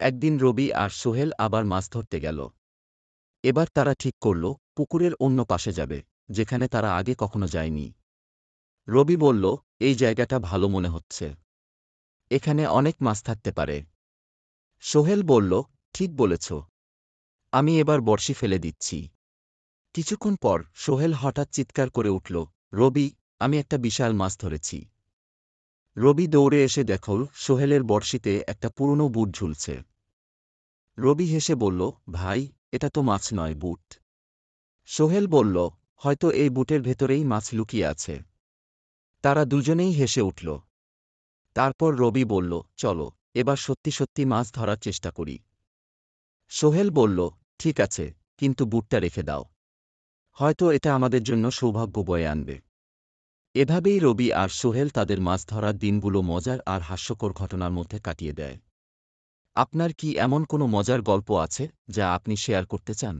একদিন রবি আর সোহেল আবার মাছ ধরতে গেল। এবার তারা ঠিক করল, পুকুরের অন্য পাশে যাবে, যেখানে তারা আগে কখনো যায়নি। রবি বলল, এই জায়গাটা ভালো মনে হচ্ছে। এখানে অনেক মাছ থাকতে পারে। সোহেল বলল, ঠিক বলেছ। আমি এবার বর্ষি ফেলে দিচ্ছি। কিছুক্ষণ পর সোহেল হঠাৎ চিৎকার করে উঠল, রবি, আমি একটা বিশাল মাছ ধরেছি। রবি দৌড়ে এসে দেখল, সোহেলের বর্ষিতে একটা পুরনো বুট ঝুলছে। রবি হেসে বলল, ভাই, এটা তো মাছ নয়, বুট। সোহেল বলল, হয়তো এই বুটের ভেতরেই মাছ লুকিয়ে আছে। তারা দুজনেই হেসে উঠল। তারপর রবি বলল, চলো, এবার সত্যি সত্যি মাছ ধরার চেষ্টা করি। সোহেল বলল, ঠিক আছে, কিন্তু বুটটা রেখে দাও। হয়তো এটা আমাদের জন্য সৌভাগ্য বয়ে আনবে। এভাবেই রবি আর সোহেল তাদের মাছ ধরার দিনগুলো মজার আর হাস্যকর ঘটনার মধ্যে কাটিয়ে দেয়। আপনার কি এমন কোনো মজার গল্প আছে যা আপনি শেয়ার করতে চান?